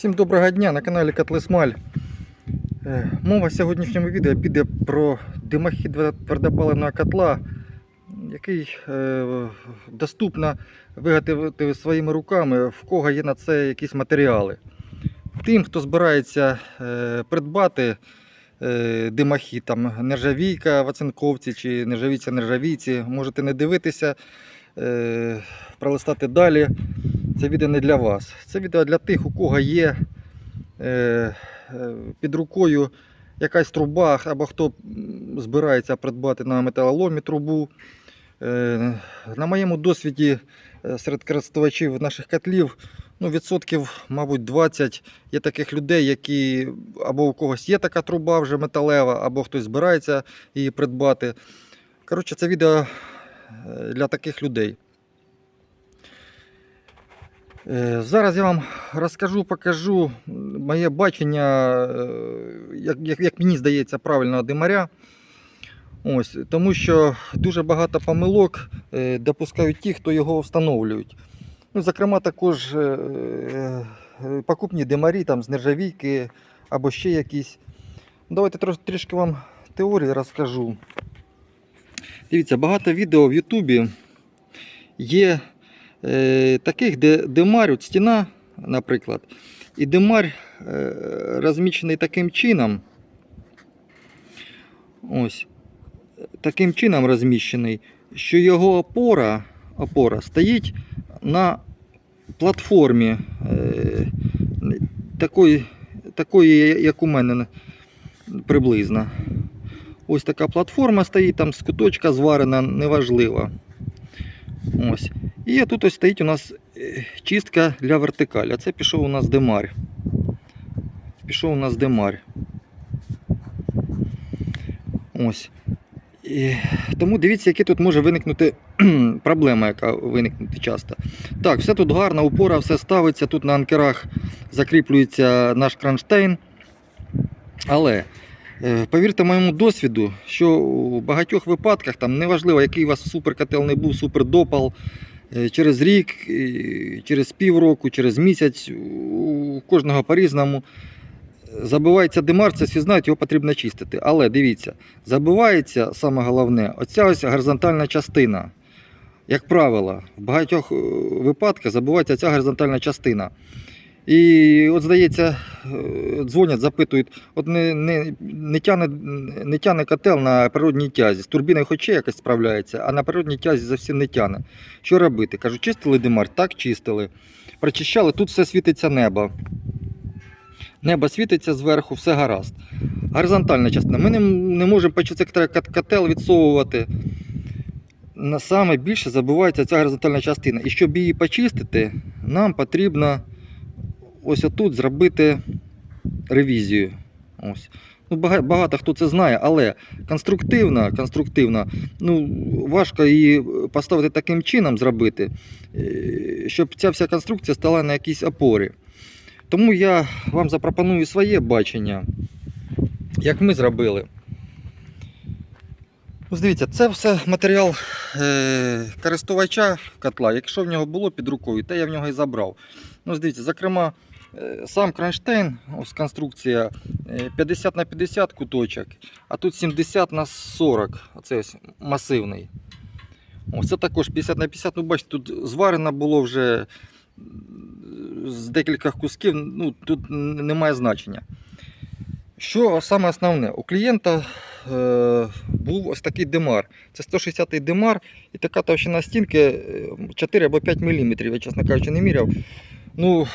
Всім доброго дня на каналі Котлесмаль. Е, Мова сьогоднішньому відео піде про димохід твердопаливного котла, який е, доступно виготовити своїми руками, в кого є на це якісь матеріали. Тим, хто збирається е, придбати димохід, там нержавійка в оцинковці чи нержавійця нержавійці, можете не дивитися, пролистати далі. Це відео не для вас. Це відео для тих, у кого є е, е, під рукою якась труба, або хто збирається придбати на металоломі трубу. Е, на моєму досвіді е, серед користувачів наших котлів ну, відсотків, мабуть, 20 є таких людей, які або у когось є така труба вже металева, або хтось збирається її придбати. Коротше, це відео е, для таких людей. Е, Зараз я вам розкажу, покажу моє бачення, е, як, як, як мені здається, правильного димаря. Ось, тому що дуже багато помилок е, допускають ті, хто його встановлюють. Ну, зокрема, також покупні димарі там, з нержавійки або ще якісь. Давайте трішки вам теорії розкажу. Дивіться, багато відео в Ютубі є е, таких, де димар, от стіна, наприклад, і димар е, розміщений таким чином. Ось, таким чином розміщений, що його опора, опора стоїть на платформі е, такої, такої, як у мене приблизно. Ось така платформа стоїть, там з куточка зварена, неважливо. Ось. І тут ось стоїть у нас е, чистка для вертикалі. Це пішов у нас демар. Пішов у нас демар. Ось. І, тому дивіться, які тут може виникнути проблема, яка виникнути часто. Так, все тут гарно, упора, все ставиться. Тут на анкерах закріплюється наш кронштейн. Але повірте моєму досвіду, що у багатьох випадках, там неважливо, який у вас суперкотел не був, супердопал, е, через рік, е, через півроку, через місяць, у кожного по-різному. Забивається димар, це всі знають, його потрібно чистити. Але дивіться, забивається саме головне, оця ось горизонтальна частина. Як правило, в багатьох е, випадках забувається ця горизонтальна частина. І от, здається, е, дзвонять, запитують, от не, не, не, тяне, не тяне котел на природній тязі. З турбіною хоч якось справляється, а на природній тязі зовсім не тяне. Що робити? Кажу, чистили димар? Так, чистили. Прочищали, тут все світиться небо. Небо світиться зверху, все гаразд. Горизонтальна частина. Ми не, не можемо почути котел відсовувати. На саме більше забувається ця горизонтальна частина. І щоб її почистити, нам потрібно ось отут зробити ревізію. Ось. Ну, багато, хто це знає, але конструктивно, конструктивно ну, важко її поставити таким чином зробити, е, щоб ця вся конструкція стала на якійсь опорі. Тому я вам запропоную своє бачення, як ми зробили. Ось дивіться, це все матеріал е, користувача котла. Якщо в нього було під рукою, то я в нього і забрав. Ну, дивіться, зокрема, сам кронштейн, ось конструкція е, 50 на 50 куточок, а тут 70 на 40. Оце ось масивний. Ось це також 50 на 50. Ну, бачите, тут зварено було вже з декількох кусків, ну, тут немає значення. Що саме основне? У клієнта е, був ось такий димар. Це 160-й димар і така товщина стінки е, 4 або 5 мм, я, чесно кажучи, не міряв. Ну, е,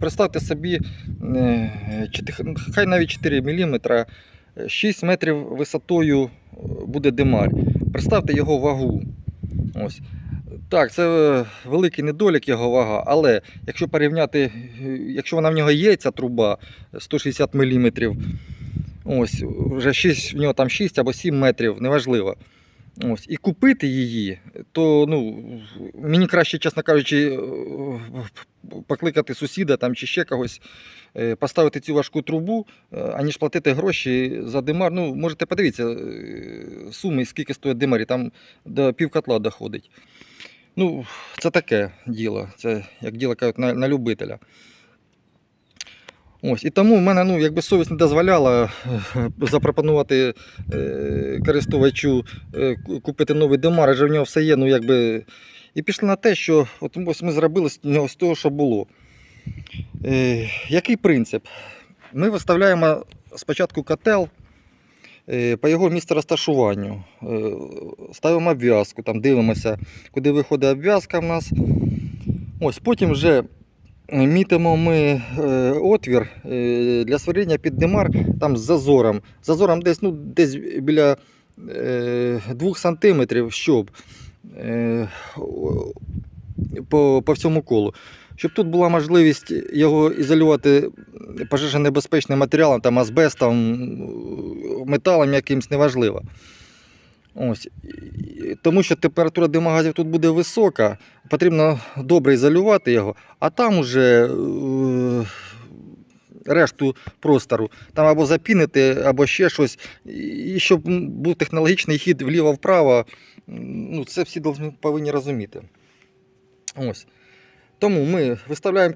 представте собі, е, хай навіть 4 мм, 6 метрів висотою е, буде димар. Представте його вагу. Ось. Так, це великий недолік його вага, але якщо порівняти, якщо вона в нього є, ця труба 160 мм, ось, вже 6, в нього там 6 або 7 метрів, неважливо. Ось, і купити її, то ну, мені краще, чесно кажучи, е, покликати сусіда там, чи ще когось, е, поставити цю важку трубу, е, аніж платити гроші за димар. Ну, можете подивитися суми, скільки стоїть димарі, там до півкотла доходить. Ну, це таке діло, це як діло кажуть, на, на любителя. Ось, і тому в мене ну, якби совість не дозволяла е, запропонувати е, користувачу е, купити новий демар, адже в нього все є, ну якби. І пішли на те, що от ось ми зробили з нього з того, що було. Е, який принцип? Ми виставляємо спочатку котел е, по його місцю розташуванню. Е, ставимо обв'язку, там дивимося, куди виходить обв'язка в нас. Ось, потім вже мітимо ми е, отвір е, для сверління під димар там з зазором. Зазором десь, ну, десь біля е, 2 см, щоб е, по, по всьому колу. Щоб тут була можливість його ізолювати пожежонебезпечним матеріалом, там, азбестом, металом якимсь неважливо. Ось. Тому що температура димогазів тут буде висока, потрібно добре ізолювати його, а там уже е, решту простору там або запінити, або ще щось. І щоб був технологічний хід вліво-вправо, ну, це всі повинні розуміти. Ось. Тому ми виставляємо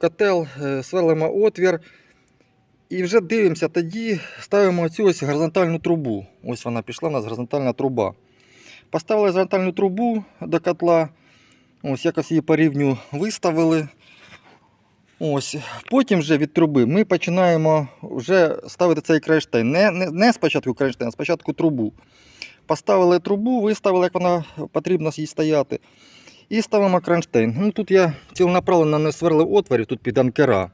котел, е, сверлимо отвір. І вже дивимося, тоді ставимо цю ось горизонтальну трубу. Ось вона пішла, у нас горизонтальна труба. Поставили горизонтальну трубу до котла. Ось якось її по рівню виставили. Ось. Потім вже від труби ми починаємо вже ставити цей кронштейн. Не, не, не спочатку кронштейн, а спочатку трубу. Поставили трубу, виставили, як вона потрібно їй стояти. І ставимо кронштейн. Ну, тут я ціленаправленно не сверлив отворів, тут під анкера.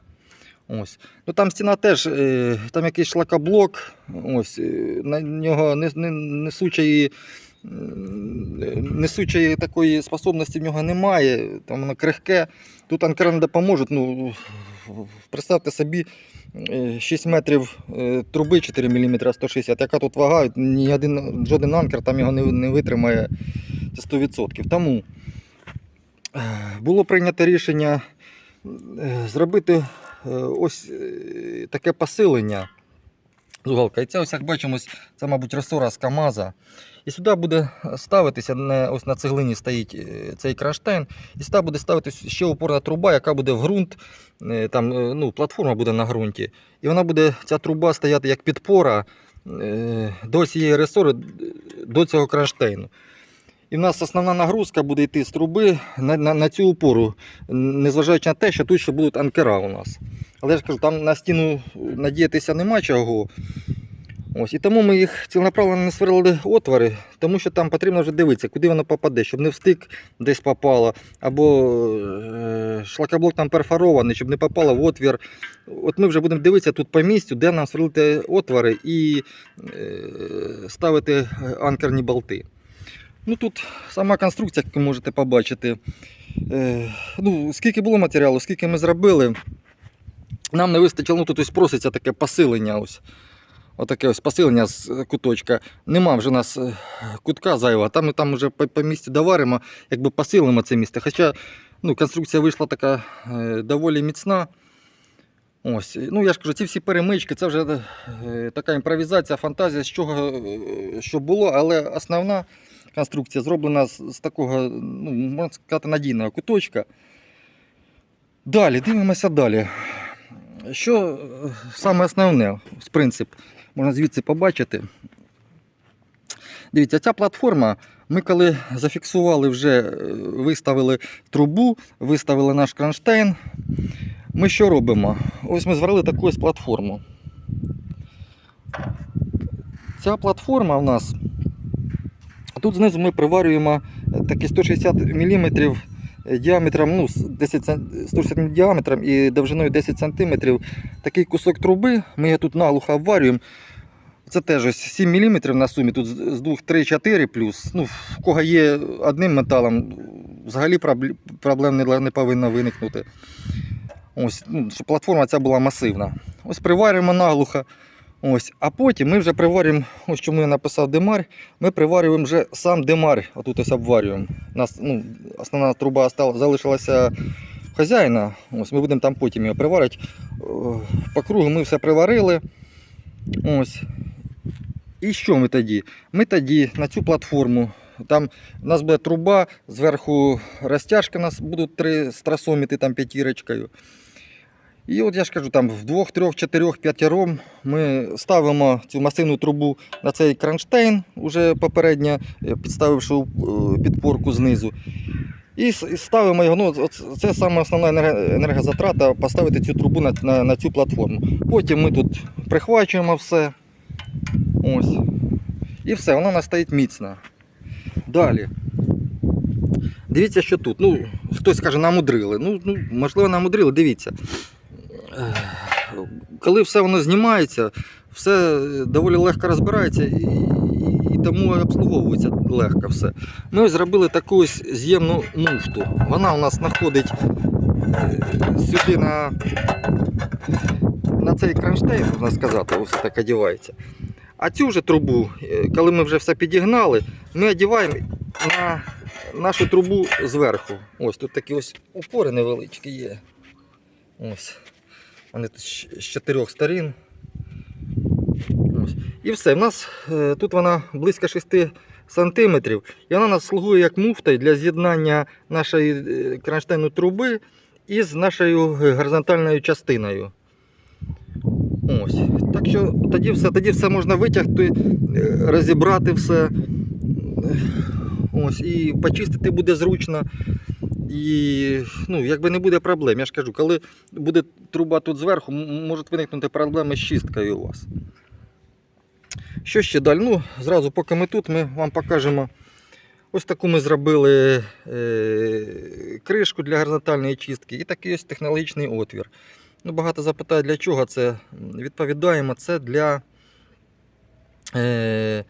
Ось. Ну, там стіна теж, е, там якийсь шлакоблок, ось, е, на нього не, не, несучої, несучої такої способності в нього немає, там воно крихке. Тут анкера не допоможе. Ну, представте собі, е, 6 метрів е, труби 4 мм 160, яка тут вага, ні один, жоден анкер там його не, не витримає це 100%. Тому е, було прийнято рішення е, зробити е, ось е, таке посилення з уголка. І це ось як бачимо, це, мабуть, ресора з КАМАЗа. І сюди буде ставитися, ось на цеглині стоїть е, цей кронштейн, і сюди буде ставитися ще опорна труба, яка буде в ґрунт. е, Там, е, ну, платформа буде на ґрунті. І вона буде, ця труба стояти як підпора е, до цієї ресори, до цього кронштейну. І в нас основна нагрузка буде йти з труби на, на, на цю опору, незважаючи на те, що тут ще будуть анкера у нас. Але я ж кажу, там на стіну надіятися нема чого. Ось, і тому ми їх ціленаправленно не сверлили отвори, тому що там потрібно вже дивитися, куди воно попаде, щоб не встик десь попало, або е, шлакоблок там перфорований, щоб не попало в отвір. От ми вже будемо дивитися тут по місцю, де нам сверлити отвори і е, ставити анкерні болти. Ну Тут сама конструкція, як ви можете побачити. Е, ну, скільки було матеріалу, скільки ми зробили. Нам не вистачило, ну тут ось проситься таке посилення. Ось. Отаке ось посилення з куточка. Нема вже у нас е, кутка зайвого. Там ми там вже по, по місці доваримо, якби посилимо це місце. Хоча ну, конструкція вийшла така е, доволі міцна. Ось. Ну, я ж кажу, ці всі перемички, це вже е, така імпровізація, фантазія, з чого е, що було, але основна конструкція зроблена з, такого, ну, можна сказати, надійного куточка. Далі, дивимося далі. Що е, саме основне, ось принцип, можна звідси побачити. Дивіться, ця платформа, ми коли зафіксували вже, е, виставили трубу, виставили наш кронштейн, ми що робимо? Ось ми зварили таку ось платформу. Ця платформа у нас. Тут знизу ми приварюємо такі 160 мм діаметром, ну, 10 160 мм діаметром і довжиною 10 см. Такий кусок труби, ми його тут наглухо обварюємо. Це теж ось 7 мм на сумі, тут з з двох 3-4 плюс. Ну, в кого є одним металом, взагалі проблем не повинно виникнути. Ось, ну, щоб платформа ця була масивна. Ось приварюємо наглухо. Ось, а потім ми вже приварюємо, ось чому я написав демар, ми приварюємо вже сам демар, отут ось обварюємо. У нас ну, основна труба залишилася хазяїна. Ось, ми будемо там потім його приварити. О, По кругу ми все приварили. Ось. І що ми тоді? Ми тоді на цю платформу, там у нас буде труба, зверху розтяжки у нас будуть три страсоміти там п'ятірочкою. І от я ж кажу, там в двох, трьох, чотирьох, п'ятіром ми ставимо цю масивну трубу на цей кронштейн, уже попередньо е, підставивши е, підпорку знизу. І ставимо його. Ну, це саме основна енергозатрата поставити цю трубу на, на, на цю платформу. Потім ми тут прихвачуємо все. Ось. І все, вона у нас стоїть міцно. Далі. Дивіться, що тут. Ну, хтось каже, намудрили. Ну, ну можливо, намудрили, дивіться. Коли все воно знімається, все доволі легко розбирається і, тому обслуговується легко все. Ми зробили таку з'ємну муфту. Вона у нас знаходить е, сюди на, на цей кронштейн, можна сказати, ось так одягається. А цю вже трубу, е, коли ми вже все підігнали, ми одягаємо на нашу трубу зверху. Ось тут такі ось упори невеличкі є. Ось. Вони з чотирьох сторін. Ось. І все. У нас е, тут вона близько 6 сантиметрів. І вона нас слугує як муфта для з'єднання нашої е, кронштейну труби із нашою е, горизонтальною частиною. Ось. Так що тоді все, тоді все можна витягти, розібрати все. Ось, і почистити буде зручно. І ну, якби не буде проблем. Я ж кажу, коли буде труба тут зверху, можуть виникнути проблеми з чисткою у вас. Що ще далі? Ну, зразу, поки ми тут, ми вам покажемо. Ось таку ми зробили е, кришку для горизонтальної чистки і такий ось технологічний отвір. Ну, багато запитають, для чого це. Відповідаємо, це для е, е,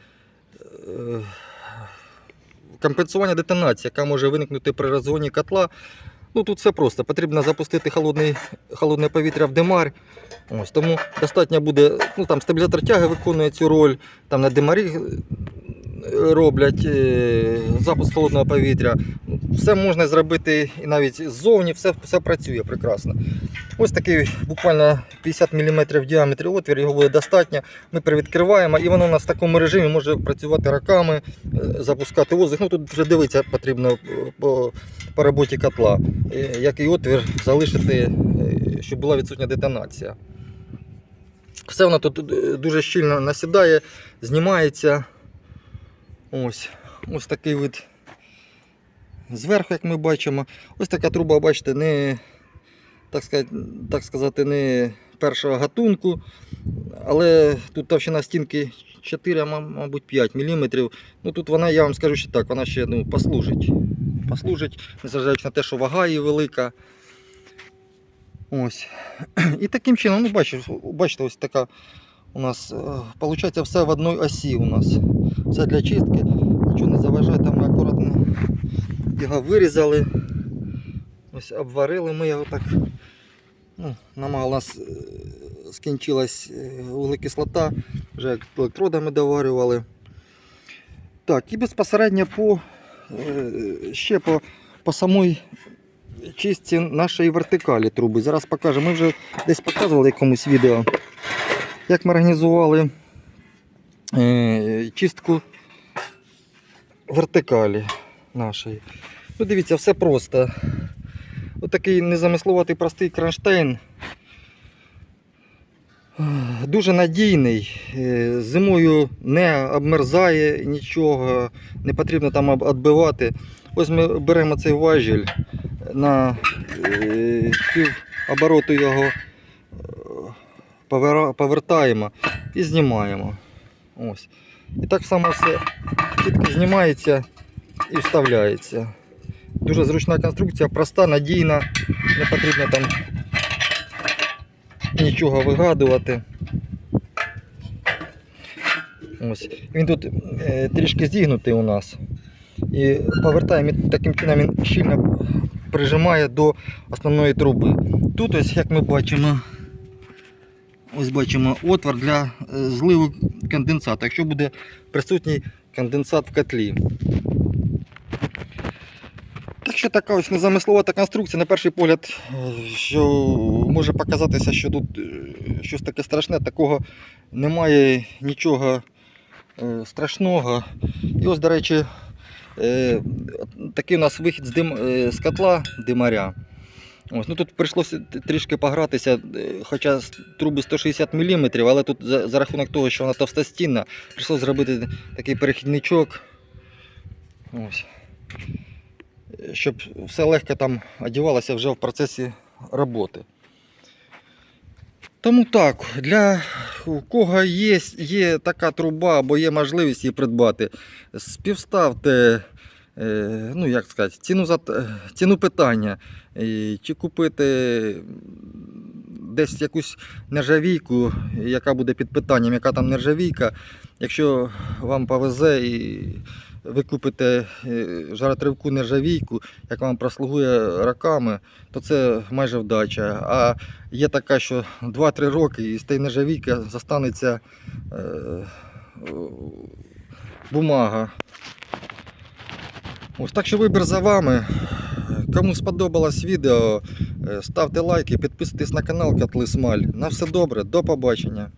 компенсування детонації, яка може виникнути при розгоні котла. Ну, тут все просто. Потрібно запустити холодний, холодне повітря в димар. Ось, тому достатньо буде, ну там стабілізатор тяги виконує цю роль, там на димарі е, роблять е, запуск холодного повітря. Все можна зробити і навіть ззовні, все, все працює прекрасно. Ось такий буквально 50 мм в діаметрі отвір, його буде достатньо. Ми привідкриваємо і воно у нас в такому режимі може працювати роками, е, запускати воздух. Ну тут вже дивитися потрібно е, по, по роботі котла, який отвір залишити, щоб була відсутня детонація. Все воно тут дуже щільно насідає, знімається. Ось, ось такий вид зверху, як ми бачимо. Ось така труба, бачите, не, так сказати, так сказати, не першого гатунку. Але тут товщина стінки 4, мабуть 5 мм. Ну тут вона, я вам скажу, що так, вона ще ну, послужить. Послужить, незважаючи на те, що вага її велика. Ось. І таким чином, ну бачите, бачите, ось така у нас виходить все в одній осі у нас. Все для чистки. Нічого не заважає, там ми акуратно його вирізали. Ось обварили ми його так. Ну, намагал, у нас е, скінчилась е, вуглекислота, вже електродами доварювали. Так, і безпосередньо по е, ще по, по самій чистці нашої вертикалі труби. Зараз покажемо. Ми вже десь показували якомусь відео, як ми організували е, чистку вертикалі нашої. Ну, дивіться, все просто. Отакий незамисловатий простий кронштейн. Дуже надійний, е, зимою не обмерзає нічого, не потрібно там відбивати. Ось ми беремо цей важіль на е, пів обороту його повертаємо і знімаємо. Ось. І так само все чітко знімається і вставляється. Дуже зручна конструкція, проста, надійна, не потрібно там нічого вигадувати. Ось. Він тут е, трішки зігнутий у нас. І повертаємо таким чином він щільно прижимає до основної труби. Тут ось, як ми бачимо, ось бачимо отвор для е, зливу конденсату, якщо буде присутній конденсат в котлі. Так що така ось незамисловата конструкція, на перший погляд, е, що може показатися, що тут е, щось таке страшне, такого немає нічого страшного. І ось, до речі, такий у нас вихід з, дим, з котла димаря. Ось, ну тут прийшлося трішки погратися, е, хоча труби 160 мм, але тут за, за рахунок того, що вона товстостінна, прийшлося зробити такий перехідничок. Ось. Е, Щоб все легко там одягалося вже в процесі роботи. Тому так, для кого є, є така труба або є можливість її придбати, співставте, ну як сказати, ціну, за, ціну питання. Чи купити десь якусь нержавійку, яка буде під питанням, яка там нержавійка. Якщо вам повезе і ви купите е, жаротривку нержавійку, як вам прослугує роками, то це майже вдача. А є така, що 2-3 роки і з тієї нержавійки застанеться е, е, бумага. Ось так що вибір за вами. Кому сподобалось відео, е, ставте лайки, підписуйтесь на канал Котлисмаль. На все добре, до побачення.